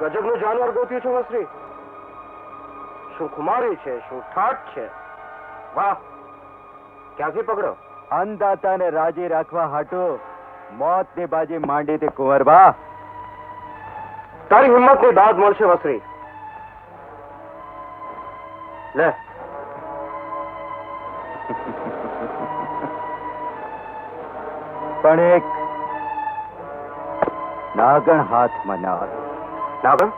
ગજબનું જાનવર ગોત્યું છે મસરી શું ખુમારી છે શું ઠાઠ છે? વાહ ક્યાંથી પકડો? અન્નદાતાને રાજી રાખવા હાટો મોતની બાજી માંડી તે કુંવરબા તારી હિંમતની દાદ મળશે વસરી. લે. પણ એક નાગણ હાથમાં ના હતું નાગણ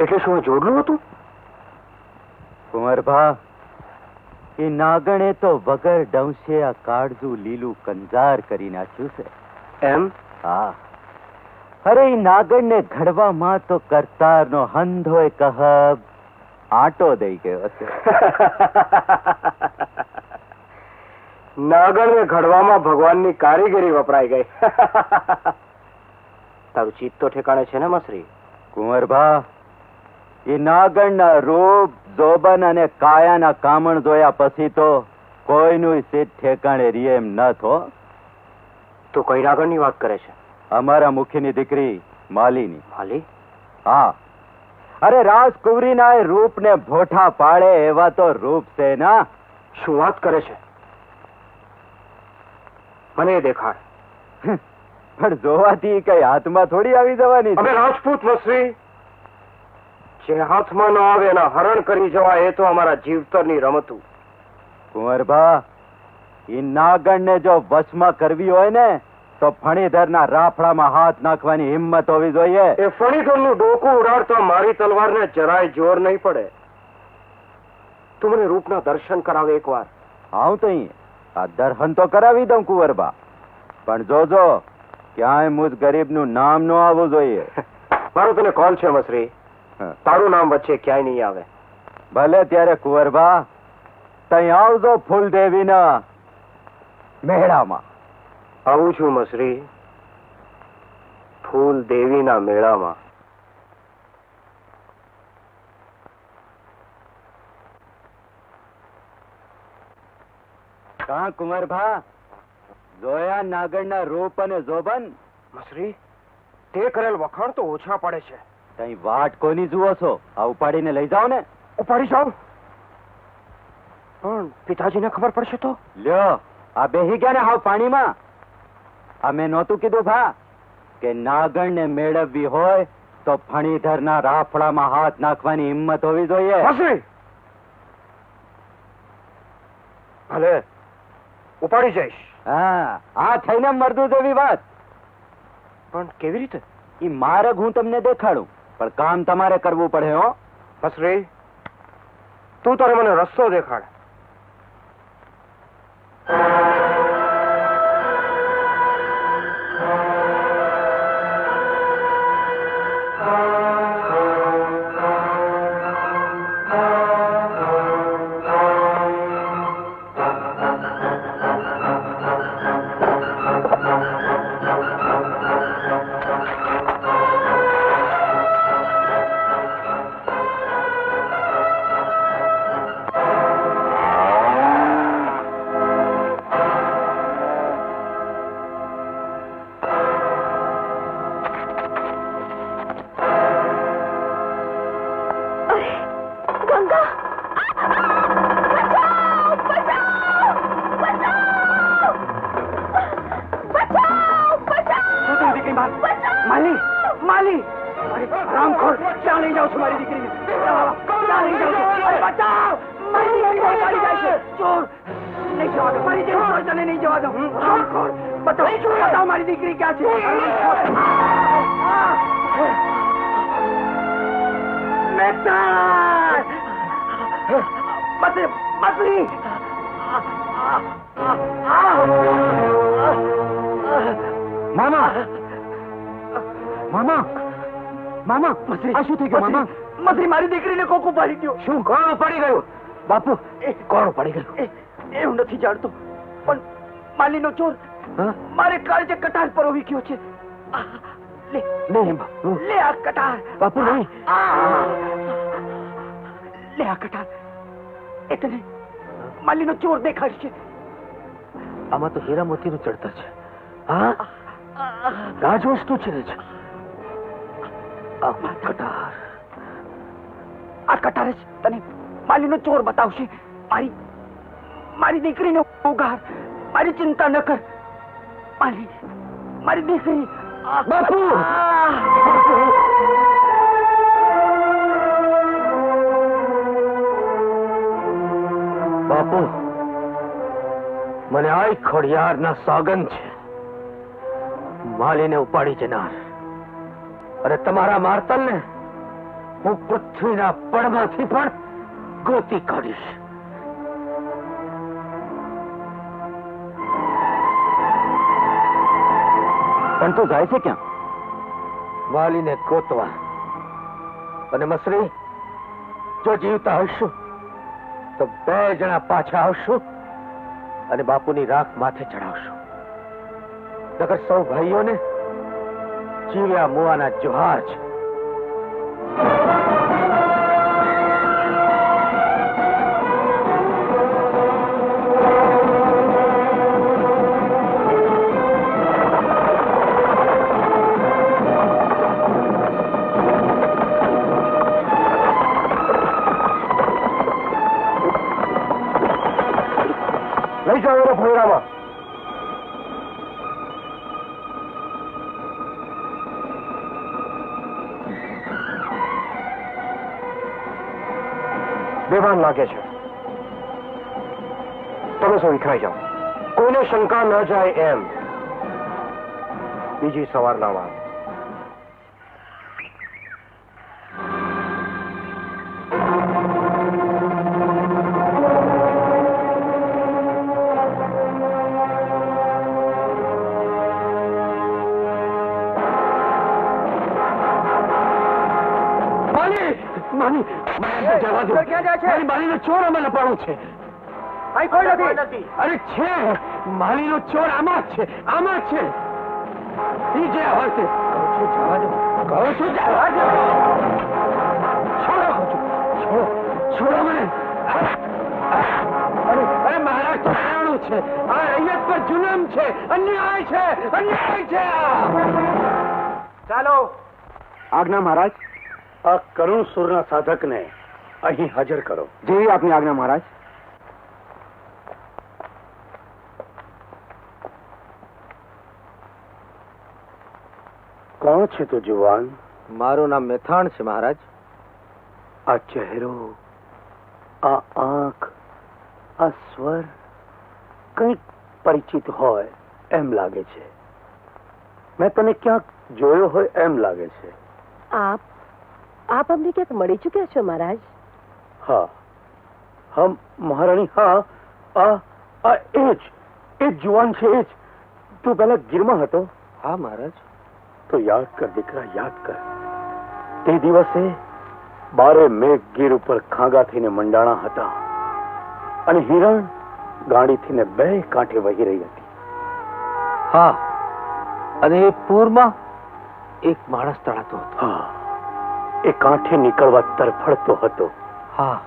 એટલે શું જોડલું હતું? કુંવરભા એ નાગણે તો વગર ડંશે આ કાળજું લીલું કંજાર કરી નાખ્યું છે. એમ? હા. અરે એ નાગણને ઘડવામાં તો કરતારનો હંધોય કહબ આટો દઈ ગયો છે નાગણને ઘડવામાં ભગવાનની કારીગરી વપરાઈ ગઈ. તારું ચિત્ત તો ઠેકાણે છે ને મસરી? કુંવરભા એ નાગણના રૂપ જોબન અને કાયાના કામણ જોયા પછી તો કોઈનું સીટ ઠેકાણે રીએ એમ ન થો તો કઈ નાગણની વાત કરે છે? અમારા મુખીની દીકરી માલીની. માલી? હા. અરે રાજકુંવરીના એ રૂપને ભોઠા પાડે એવા તો રૂપ છે ના. શું વાત કરે છે? મને દેખાડ. પણ જોવાથી કઈ હાથમાં થોડી આવી જવાની અમે રાજપૂત મસરી જે હાથમાં ન આવે એના હરણ કરી જવા એ તો અમારા જીવતરની રમતું. કુંવરભા એ નાગણને જો વશમાં કરવી હોય ને તો ફણીધરના રાફડામાં હાથ નાખવાની હિંમત હોવી જોઈએ. એ ફણીધરનું ડોકું ઉડાડતા મારી તલવારને જરાય જોર નહીં પડે. તું મને રૂપના દર્શન કરાવે એકવાર. આવું તો આ દર્શન તો કરાવી દઉં કુંવરબા પણ જોજો ક્યાંય મુજ ગરીબનું નામ ન આવવું જોઈએ. મારો તને કોલ છે મસરી તારું નામ વચ્ચે ક્યાંય નહીં આવે. ભલે ત્યારે કુંવરબા તઈ આવજો ફૂલદેવીના મેળામાં. આવું છું મસરી ફૂલ દેવીના મેળામાં. કાં કુંવરભા? જોયા નાગણના રૂપ અને જોબન? મસરી તે કરેલ વખાણ તો ઓછા પડે છે. તઈ વાટ કોની જુઓ છો? આ ઉપાડીને લઈ જાઓ ને. ઉપાડી જાઓ પણ પિતાજીને ખબર પડશે તો? લ્યો આ બેહી ગયા ને હાવ પાણીમાં. અમે નહોતું કીધું ભા કે નાગણને મેળવવી હોય તો ફણીધરના રાફડામાં હાથ નાખવાની હિંમત હોવી જોઈએ. મસરી! ભલે ઉપાડી જઈશ. હા આ થઈને મરદું જેવી વાત. પણ કેવી રીતે? એ માર્ગ હું તમને દેખાડું પણ કામ તમારે કરવું પડે હો. રે. તું તારે મને રસ્તો દેખાડ. મતરી મામા મામા મામા આ શું થઈ ગયું મામા મતરી મારી દીકરીને કોક ઉપાડી ગયો શું કોણ પડી ગયું બાપુ એ કોણ પડી ગયું એ હું નથી જાણતો પણ માલીનો ચોર? મારે કાળજે કટાર પર ઓવી ગયો છે લે લે આ કટાર બાપુ, નહીં. લે આ કટાર એ તને માલીનો ચોર દેખાડશે આમાં તો હીરા મોતીનું ચડતર છે. હા? રાજવસ્તુ છે જ. આ કટાર. આ કટાર જ તને માલીનો ચોર બતાવશે. મારી મારી દીકરીને ઉગાર મારી ચિંતા ન કર. મારી મારી દીકરી. બાપુ! બાપુ મને આ ખોડિયાર ના સોગન છે. માલીને ઉપાડી જનાર. અને તમારા માર્તલ ને હું પૃથ્વીના પડમાંથી પણ ગોતી કાઢીશ. પણ તું જાય છે ક્યાં? વાલીને ગોતવા. અને મસરી, જો જીવતા હશું તો બે જણા પાછા આવશું અને બાપુની રાખ માથે ચડાવશું. નગર સૌ ભાઈઓને જીવ્યા મુવાના જુહાર છે. બેભાન લાગે છે. તમે શું વિખરાઈ જાઓ. કોઈને શંકા ન જાય એમ. બીજી સવારના વાત. માની મારી જવા દો? મારી ચોર અમે લપાડું છે. અહીં કોઈ નથી. અરે છે. માલીનો ચોર આમાં જ છે આમાં જ છે. ઈ જે હોય તે કહું છું જવા દો. કહું છું જવા દો. છોડો કહું છું છોડો છોડો મને. અરે અરે મારા ચારણું છે. આ રૈયત પર જુલમ છે. અન્યાય છે અન્યાય છે. ચાલો. આજ્ઞા મહારાજ. આ કરુણ સુરના સાધકને અહીં હાજર કરો. જેવી આપની આજ્ઞા મહારાજ. કોણ છે તું જુવાન? મારું નામ મેથાણ છે મહારાજ. આ ચહેરો આ આંખ આ સ્વર કંઈક પરિચિત હોય એમ લાગે છે. મેં તને ક્યાંક જોયો હોય એમ લાગે છે. આપ આપ અમને ક્યાંક મળી ચૂક્યા છો મહારાજ? હા. હા મહારાણી હા. આ આ એ જ એ જુવાન છે એ જ. તું પેલા ગીરમાં હતો? હા મહારાજ. તો યાદ કર દીકરા યાદ કર. તે દિવસે બારે મેઘ ગીર ઉપર ખાગા થઈને મંડાણા હતા. અને હિરણ ગાડી થઈને બે કાંઠે વહી રહી હતી. હા. અને એ પૂરમાં એક માણસ તળાતો હતો. હા. એ કાંઠે નીકળવા તરફડતો હતો. હા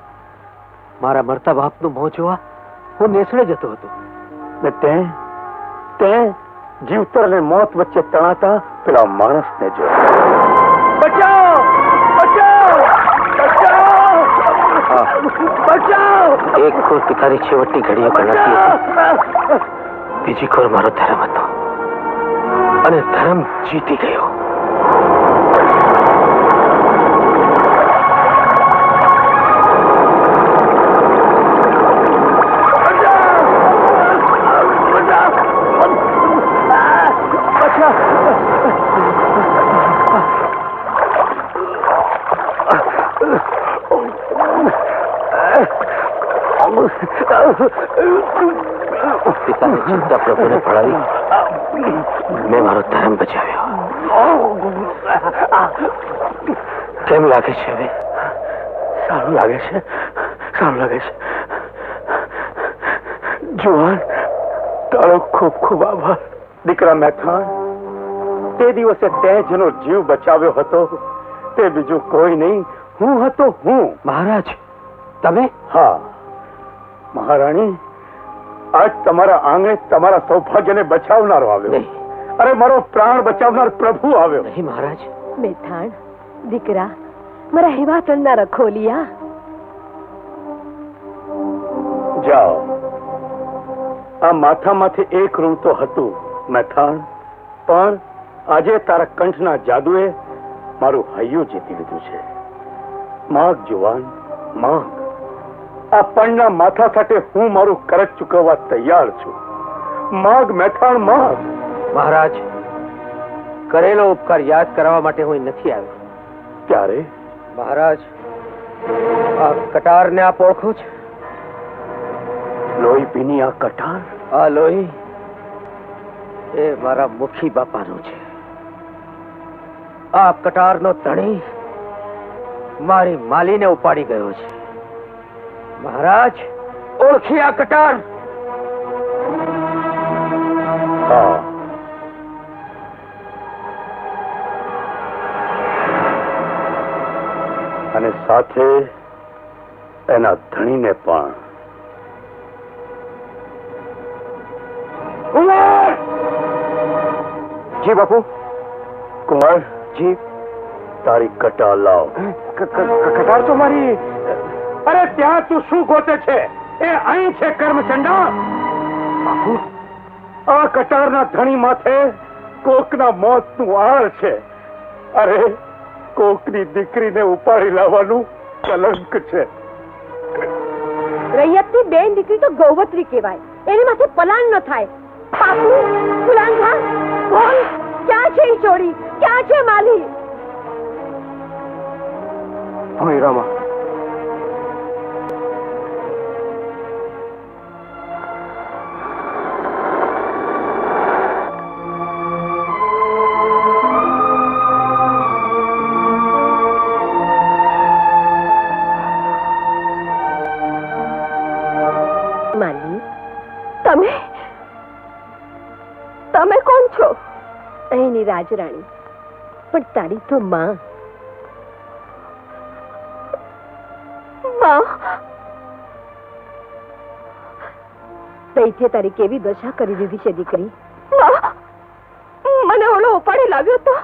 મારા મરતા બાપનું મોં જોવા હું નેસડે જતો હતો. ને તે તે જીવતર અને મોત વચ્ચે તણાતા પેલા માણસને જો બચાવ! બચાવ! બચાવ! બચાવ! એક ખોર પિતાની છેવટની ઘડીઓ કણાતી હતી. બીજી ખોર મારો ધર્મ હતો. અને ધર્મ જીતી ગયો. પિતાની ચિંતા પ્રભુને ભળાવી મેં મારો ધર્મ બચાવ્યો. કેમ લાગે છે હવે? સારું લાગે છે. સારું લાગે છે. જુવાન તારો ખૂબ ખૂબ આભાર. દીકરા મેથાણ તે દિવસે તે જેનો જીવ બચાવ્યો હતો. તે બીજું કોઈ નહીં. હું હતો હું. મહારાજ તમે? હા. મહારાણી આજ તમારા આંગણે તમારા સૌભાગ્યને બચાવનારો આવ્યો. અરે મારો પ્રાણ બચાવનાર પ્રભુ આવ્યો. નહીં મહારાજ. મેથાણ દીકરા મારા હેવા તણના રખોલિયા જાઓ. આ માથામાંથી એક રૂમ તો હતું મેથાણ પણ આજે તારા કંઠના જાદુએ મારું હૈયું જીતી લીધું છે. માગ જુવાન માગ. આ પણના માથા સાથે હું મારું કરજ ચૂકવવા તૈયાર છું. માગ મેથાણ માગ. મહારાજ કરેલો ઉપકાર યાદ કરવા માટે હું નથી આવ્યો. ક્યારે? મહારાજ આ કટારને આપ ઓળખો છો? લોહી પીની આ કટાર? આ લોહી એ મારા મુખી બાપાનું છે. આ કટારનો તણી મારી માલીને ઉપાડી ગયો છે. મહારાજ ઓળખી આ કટાર અને સાથે એના ધણીને પણ. જી બાપુ. કુમાર જી. તારી કટાર લાવ. કટાર તો મારી ત્યાં તું શું ગોતે છે? એ અહીં છે કર્મચંડા? આ કટારના ધણી માથે કોકના મોતનું આળ છે. અરે કોકની દીકરીને ઉપાડી લાવવાનું કલંક છે. રૈયતની બેન દીકરી તો ગૌવત્રી કહેવાય. એની માથે પલાણ ન થાય. પાપુ ગુલાંગા બોલ ક્યાં છે ઈ ચોરી ક્યાં છે માલી? ભોયરામાં અહીંની રાજરાણી. પણ તારી તો માં. માં? દૈત્ય તારી કેવી દશા કરી દીધી છે દીકરી? મને ઓલો ઉપાડી લાવ્યો તો?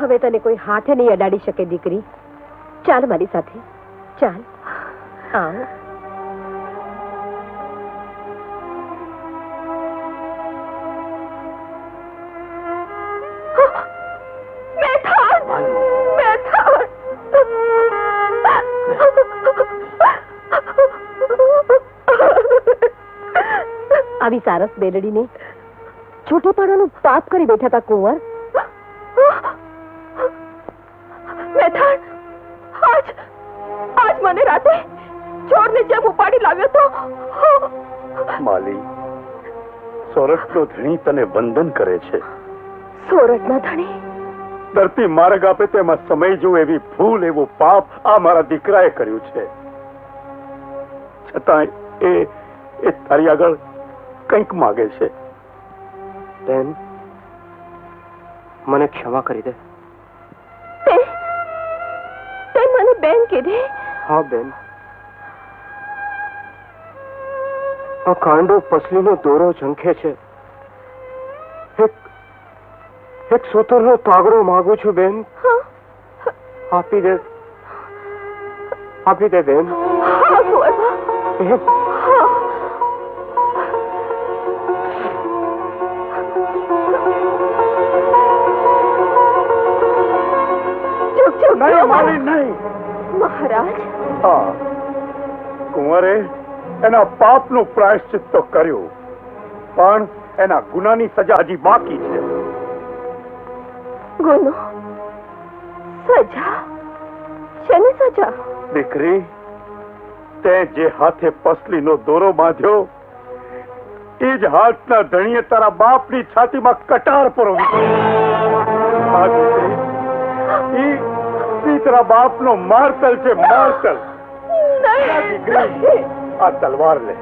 હવે તને કોઈ હાથે નહીં અડાડી શકે દીકરી. ચાલ મારી સાથે. ચાલ. આવ. આવી સારસ બેલડીને છૂટી પાડવાનું પાપ કરી બેઠા હતા કુંવર. મેથાણ આજ આજ મને રાતે ચોરને જેમ ઉપાડી લાવ્યો તો માલી સોરઠનો ધણી તને વંદન કરે છે. સોરઠના ધણી? ધરતી માર્ગ આપે તેમાં સમય જો એવી ભૂલ એવું પાપ આ મારા દીકરાએ કર્યું છે. છતાં એ એ તારી આગળ કંઈક માગે છે. બેન મને ક્ષમા કરી દે. તે તે મને બેન કીધી. હા બેન. આ કાંડો પસલીનો દોરો ઝંખે છે. એક એક સૂતરનો તાગડો માંગુ છું બેન. આપી દે. આપી દે બેન. બેન નહીં માલી નહીં. મહારાજ? હા. કુંવરે એના પાપનું પ્રાયશ્ચિત તો કર્યું પણ એના ગુનાની સજા હજી બાકી છે. ગુનો? સજા? શેની સજા? દીકરી તે જે હાથે પસલીનો દોરો બાંધ્યો એ જ હાથના ધણીએ તારા બાપની છાતીમાં કટાર પરોવી દીકરી બાપનો મારતલ છે મારતલ. આ દીકરી આ તલવાર લે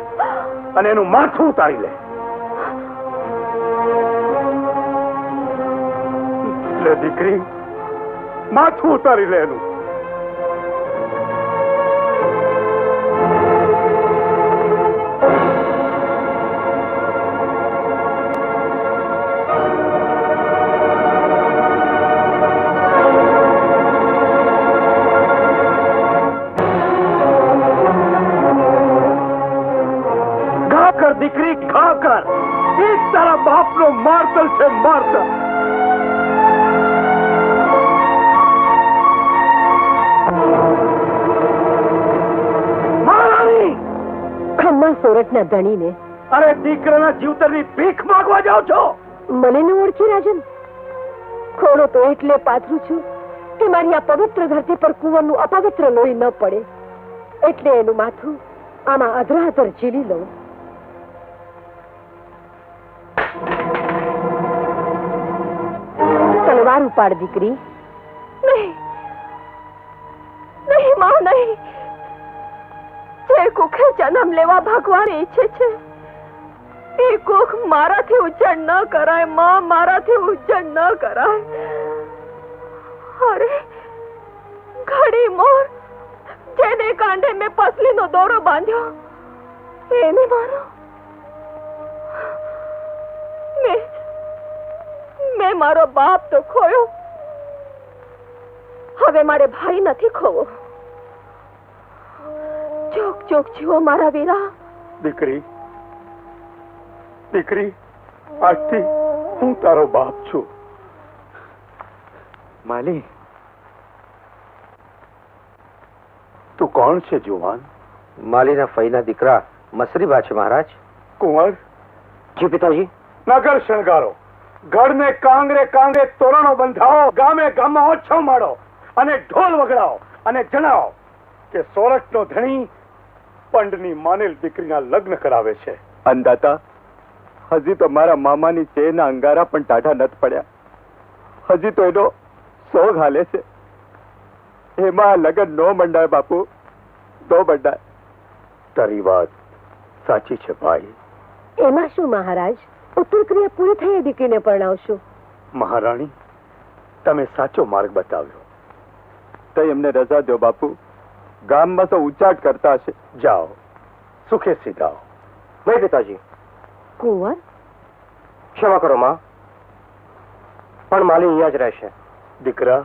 અને એનું માથું ઉતારી લે. લે દીકરી માથું ઉતારી લે એનું. સોરઠના ધણીને અરે દીકરાના જીવતરની ભીખ માંગવા જાઓ છો? મને ન ઓળખી રાજન. ખોડો તો એટલે પાથરું છું કે મારી આ પવિત્ર ધરતી પર કુંવરનું અપવિત્ર લોહી ન પડે. એટલે એનું માથું આમાં અધરાધર ઝીલી લઉં. તલવાર ઉપાડ દીકરી. નહીં. નહીં માં નહીં. જે જન્મ લેવા ભગવાન ઈચ્છે છે. એ મારાથી ઉજ્જડ ન કરાય, માં મારાથી ઉજ્જડ ન કરાય. અરે, ઘડી મોર, જેને કાંડે મેં પસલીનો દોરો બાંધ્યો, એને મારો. મેં મારો બાપ તો ખોયો. હવે મારે ભાઈ નથી ખોવો. ચોક ચોક જીવો મારા વીરા. દીકરી દીકરી આજથી હું તારો બાપ છું. માલી. તું કોણ છે જુવાન? માલીના ફઈના દીકરા મસરીબા છે મહારાજ. કુંવર? જી પિતાજી નગર શણગારો. ગઢને કાંગરે કાંગરે તોરણો બંધાવો ગામે ગામમાં ઓછો માડો અને ઢોલ વગડાવો અને જણાવો કે સોરઠનો ધણી પંડની માનેલ દીકરીના લગ્ન કરાવે છે. અંદાતા હજી તો મારા મામાની ચેના અંગારા પણ ટાઢા નથ પડ્યા. હજી તો એનો સોગ હાલે છે. એમાં લગ્ન નો મંડાય બાપુ તો મંડાય. તારી વાત સાચી છે ભાઈ. એમાં શું મહારાજ? ઉત્તર ક્રિયા પૂરી થઈ દીકરીને પરણાવશું. મહારાણી તમે સાચો માર્ગ બતાવ્યો. તો એમને રજા દો બાપુ. ગામમાં તો ઉચાટ કરતા હશે. જાઓ. સુખે સીધાઓ. નહીં પિતાજી. કુંવર? ક્ષમા કરો માં. પણ માલી અહીંયા જ રહેશે. દીકરા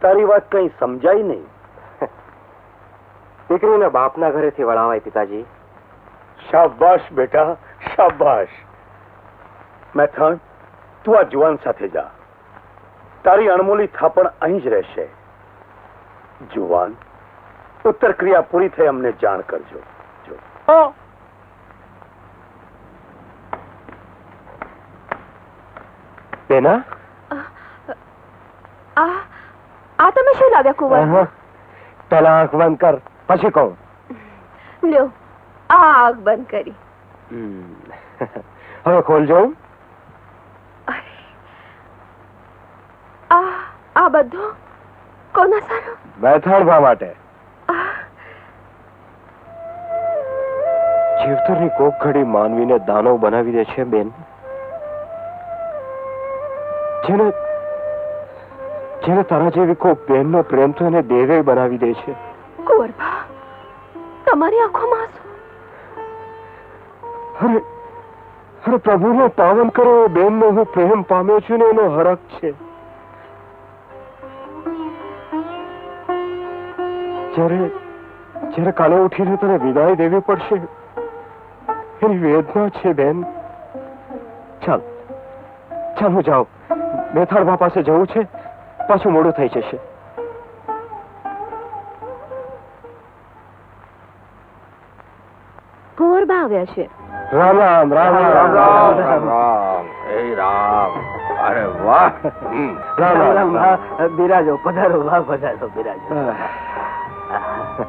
તારી વાત કઈ સમજાય નહીં. દીકરીને બાપના ઘરેથી વળાવાય પિતાજી. શાબાશ બેટા શાબાશ. મેથણ તું આ જુવાન સાથે જા. તારી અણમોલી થાપણ અહીં જ રહેશે. જુવાન ઉત્તર ક્રિયા પૂરી થઈ અમને જાણ કરજો. બેના? આ આ તમે શું લાવ્યા કુંવર? પેલા આંખ બંધ કર. પછી કહું. લ્યો આ આગ બંધ કરી. હવે ખોલજો આ આ બધું કોના સારું? બેથાણવા માટે. જીવતરની કોક ઘડી માનવીને દાનવ બનાવી દે છે બેન. જેને જેને તારા જેવી કોક બેનનો પ્રેમ તો એને દેવે બનાવી દે છે. કુંવરબા તમારી આંખોમાં આંસુ. અરે અરે પ્રભુને પાવન કરો બેનનો હું પ્રેમ પામ્યો છું ને એનો હરક છે. જ્યારે જ્યારે કાલે ઉઠીને તને વિદાય દેવી પડશે વેદના છે બેન ચાલ ચાલ હું જાઉં મેથાળબા પાસે જવું છે પાછું મોડું થઈ જશે કુંવરબા આવ્યા છે રામ રામ રામ રામ રામ રામ હે રામ અરે વાહ રામ રામ બિરાજો પધારો વાહ પધારો બિરાજો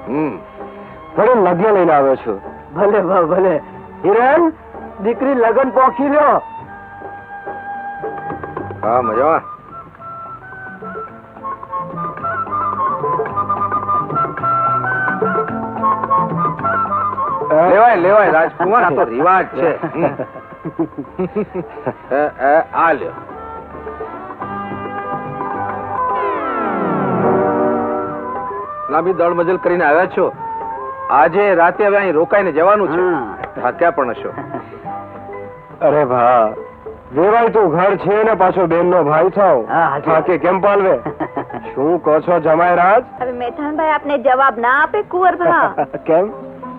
હમ. લગ્ન લઈને આવ્યો છું। ભલે વાહ ભલે। હિરણ દીકરી લગન પહોંચી લ્યો. હા મજામાં. લેવાય લેવાય રાજકુમાર આ તો રિવાજ છે. આ લ્યો. લાંબી દળ મજલ કરીને આવ્યા છો. આજે રાતે હવે અહીં રોકાઈને જવાનું છે. થાક્યા પણ હશો. અરે ભા વેવાય તું ઘર છે ને પાછો બેન નો ભાઈ થાવ. થાકે કેમ પાલવે? શું કહો છો જમાય રાજ હવે મેથાણભાઈ આપને જવાબ ના આપે કુંવરભા. કેમ?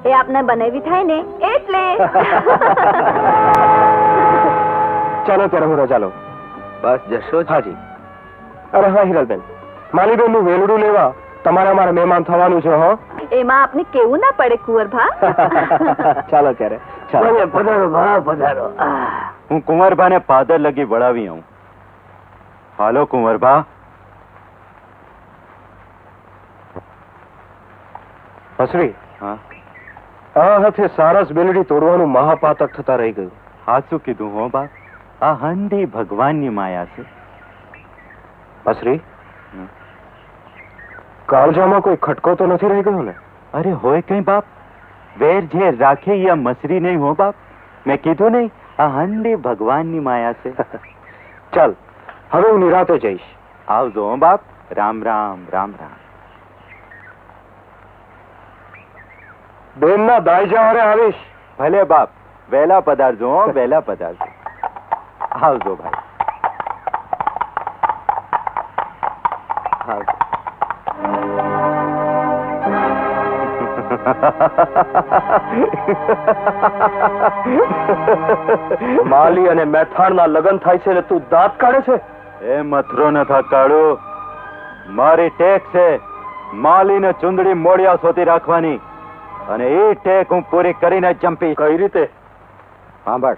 એ આપને બનાવી થાય ને એટલે. ચાલો ત્યારે હું રજા લઉં. બસ જશો હાજી. અરે હા હિરલબેન. માલીબેનનું વેલડું લેવા તમારે અમારે મહેમાન થવાનું છે હો. એમાં આપને કેવું ના પડે કુંવરભા ચાલો ત્યારે ચાલો. પધારો ભા પધારો. હું કુંવરભાને પાદર લગી વળાવી આવું. હાલો કુંવરભા હસરી હા. આ હાથે સારસ બેલડી તોડવાનું મહાપાતક થતા રહી ગયું. હા શું કીધું હો બા? આ હંધી ભગવાનની માયા છે. હસરી. કાળજામાં કોઈ ખટકો તો નથી રહી ગયો ને? અરે હોય કઈ બાપ. વેર જે રાખે એ મસરી નહીં હો બાપ. મેં કીધું નહીં આ હંધી ભગવાનની માયા છે. ચાલ હવે હું નિરાતે જઈશ. આવજો હો બાપ. રામ રામ રામ રામ. બેનના દાયજા હારે આવીશ. ભલે બાપ વહેલા પધારજો હો વહેલા પધારજો. આવજો ભાઈ. માલી અને મેથાણના લગ્ન થાય છે ને તું દાંત કાઢે છે? એ મથરો ન થા કાઢો મારી ટેક છે. માલીને ચુંદડી મોડિયા સોતી રાખવાની. અને એ ટેક હું પૂરી કરીને જંપી કઈ રીતે? સાંભળ